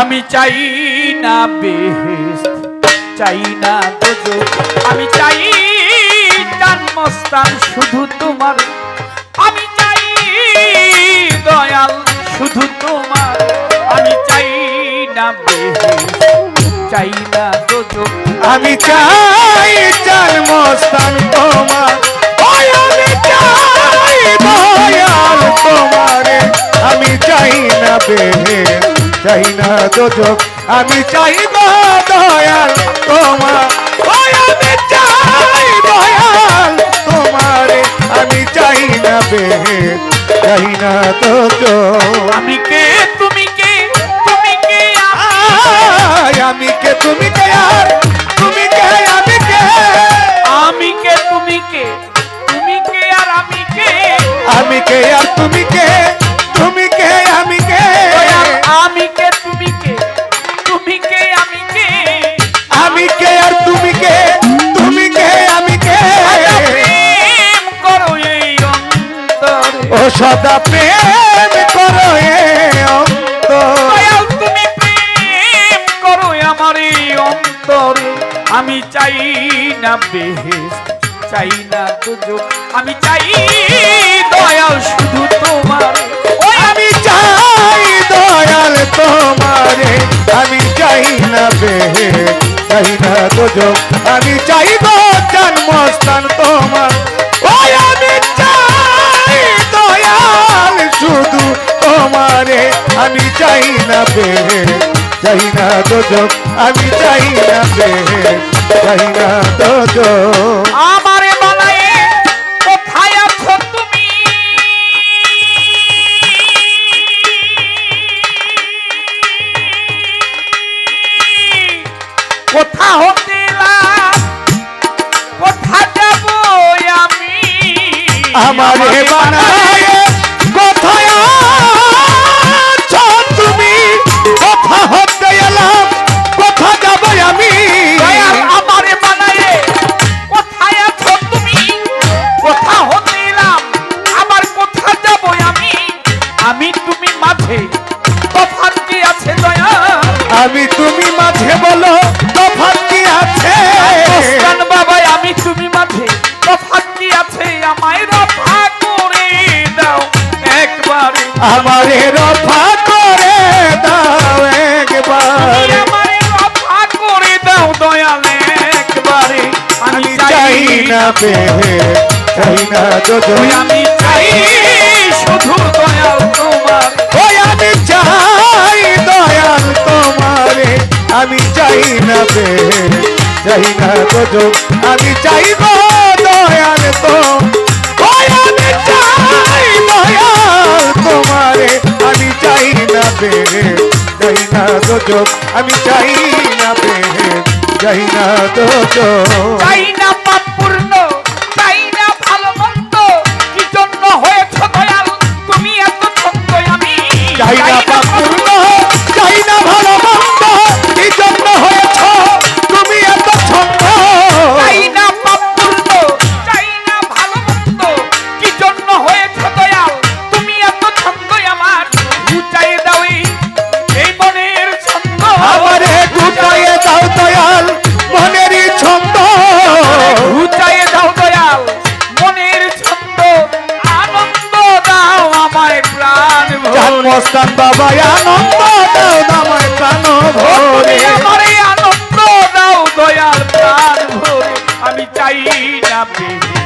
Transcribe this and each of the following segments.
আমি চাই না বেহেস্ত চাই না দোজখ আমি চাই জন্মস্থান শুধু তোমার। আমি চাই দয়াল শুধু তোমার। আমি চাই না বেহেস্ত চাই না দোজখ আমি চাই জন্মস্থান তোমার। চাই না দোজক আমি চাই না দয়াল। তোমার আমি চাই দয়াল। তোমারে আমি চাই না বেহে চাই না দোজক। আমি কে? তুমি কে? তুমি কে আমি কে? তুমি কে আর? তুমি কে? আমি কে? আমি কে? তুমি কে? তুমি কে আর আমি কে? আমি কে আর তুমি কে? সদা প্রেম করো তুমি প্রেম করো আমার এই অন্তরে। আমি চাই না বেহেস্ত চাই না দুজক। আমি চাই দয়াল শুধু তোমার। আমি চাই দয়াল তোমারে। আমি চাই না বেহে চাই না দোজক। আমি চাই গো জন্মস্থান তোমার। তোমারে আমি চাই না বেহে চাই না দোজক আমি চাই না বেহে চাই না দোজক আমারে বানায়ে কোথায় আছো তুমি? কোথা হতে? কোথা যাব আমি? আমারে বানায় তুমি মাঝে তফাৎ কি আছে দয়া? আমি তুমি মাঝে বলো তফাৎ কি আছে? ওস্তান বাবা আমি তুমি মাঝে তফাৎ কি আছে? আমায় রফা করে দাও একবারে। আমারে রফা করে দাও একবার। আমারে রফা করে দাও দয়াল একবারে। আমি চাই না পেহে চাই না ওই আমি চাই আমি চাই না বে, চাই না গজব আমি চাই গো দয়াল তো ওই আমি চাই দয়াল তোমারে। আমি চাই না বে, চাই না গজব আমি চাই না বে, চাই না গজব চাই না জন্মস্থান বাবা আনন্দ দাও দামায় প্রাণ ভরে। আমারে আনন্দ দাও দয়াল প্রাণ ভরে। আমি চাই না বেহে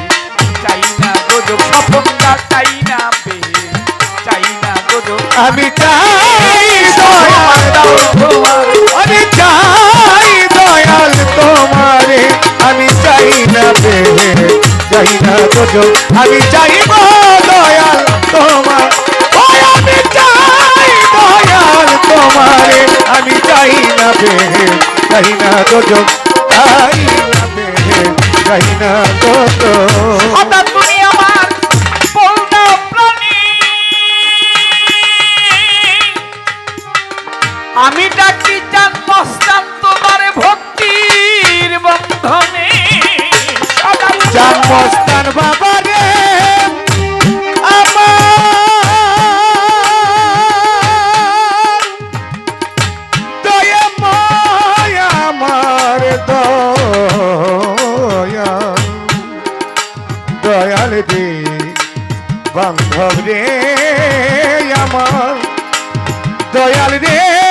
চাই না গোজো স্বপনটা চাই না বেহে চাই না গোজো। আমি চাই দয়াল দাও তোমার আমি চাই দয়াল তোমারে। আমি চাই না বেহে চাই না তোজো আমি চাই না তোজো চাই না বেহে চাই না তোজো সদা তুমি আমার পূর্ণ প্রাণী। আমি ডাকি জন্মস্থান তোমার ভক্তির বন্ধনে। সদা জন্মস্থান বাবা প্রাণ দে বান্ধব রে আমার দয়াল রে।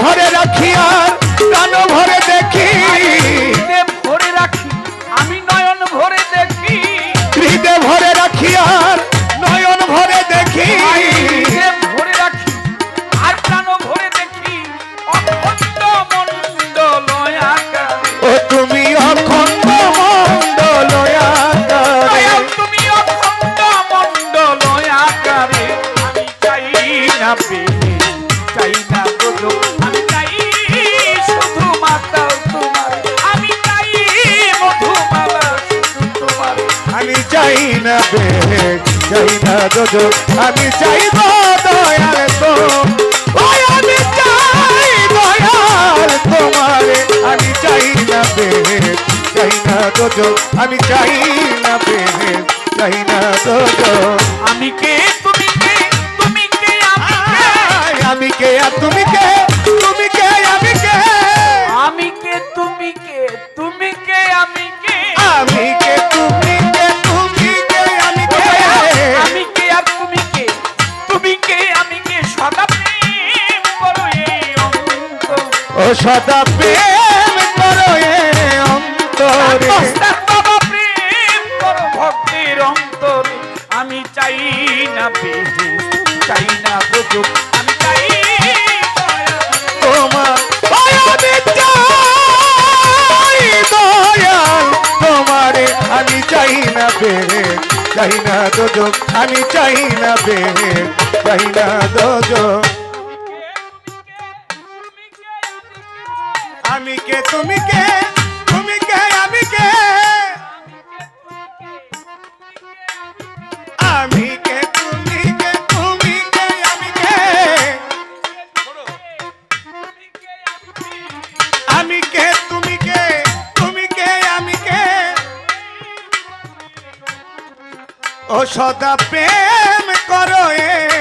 ভরে রাখিয়ার প্রাণ ভরে দেখি। না বেগ। চাই না দোজো। আমি চাইব দয়াল তো আমি চাই দয়াল তোমারে। আমি চাই না বেগ। চাই না দোজো। আমি চাই না বেগ। চাই না দোজো। আমি কে? তুমি কে? তুমি কে? আমি কে? আমি কে? আর তুমি কে? তুমি কে? আমি কে? আমি কে? তুমি কে? তুমি কে? আমি কে? আমি কে? তুমি সদা প্রেম করো অন্তরে। প্রেম করো ভক্তির অন্তরে। আমি চাই না বেহেস চাই না বুঝুক আমি চাই তোমার আমি চাই দয়াল তোমারে আমি চাই না বেহে চাই না দোজো আমি চাই না বেহে চাই না দোজো আমি কে? তুমি কে? তুমি কে? আমি কে? আমি কে? তুমি কে? তুমি কে? আমি কে? আমি কে? তুমি কে? তুমি কে? আমি কে? ও সদা প্রেম করো এ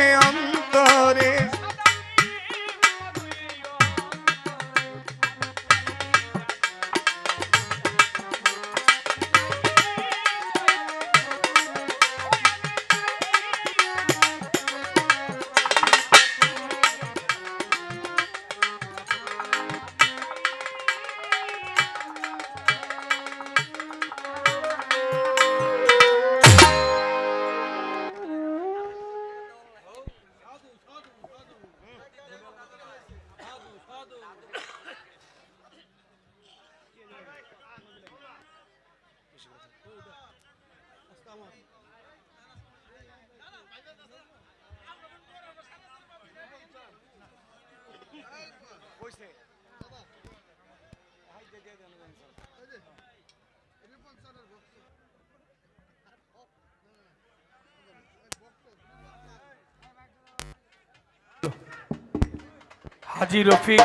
হাজি রফিক